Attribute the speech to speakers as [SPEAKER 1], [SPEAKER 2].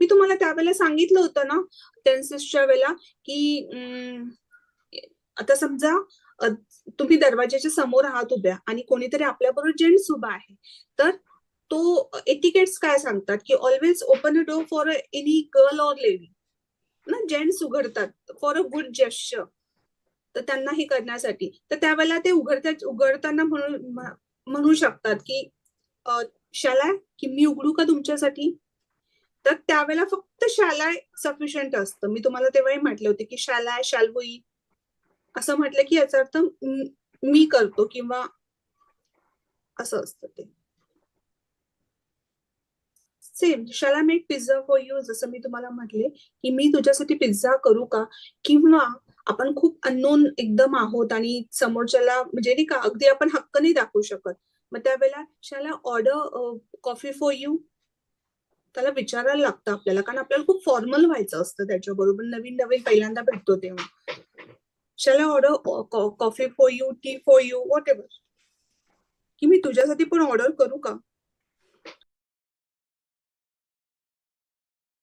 [SPEAKER 1] मी तुम्हाला त्यावेळेला सांगितलं होतं ना टेन्सेसच्या वेळेला की अं, आता समजा तुम्ही दरवाजाच्या समोर आहात उभ्या आणि कोणीतरी आपल्याबरोबर जेंट्स उभा आहे तर तो एटिकेट्स काय सांगतात? की always open a door for any girl or lady ना जेंट्स उघडतात फॉर अ गुड जेस्चर तर त्यांना हे करण्यासाठी. तर त्यावेळेला ते उघडता उघडताना म्हणू म्हणू शकतात की शाला की मी उघडू का तुमच्यासाठी? तर त्यावेळेला फक्त शालाय सफिशियंट असतं. मी तुम्हाला तेव्हाही म्हटले होते की शालाय शालवई असं म्हटलं की याचा अर्थ मी करतो किंवा असं असतं ते. सेम शाला मेक पिझ्झा फॉर यू जसं मी तुम्हाला म्हटले की मी तुझ्यासाठी पिझ्झा करू का? किंवा आपण खूप अननोन एकदम आहोत आणि समोरच्याला म्हणजे नाही का अगदी आपण हक्क नाही दाखवू शकत. मग त्यावेळेला शाला ऑर्डर कॉफी फॉर यू त्याला विचारायला लागतं आपल्याला कारण आपल्याला खूप फॉर्मल व्हायचं असतं त्याच्याबरोबर. नवीन नवीन पहिल्यांदा भेटतो तेव्हा. शाला order coffee for you tea for you whatever की मी तुझ्यासाठी पण ऑर्डर करू का?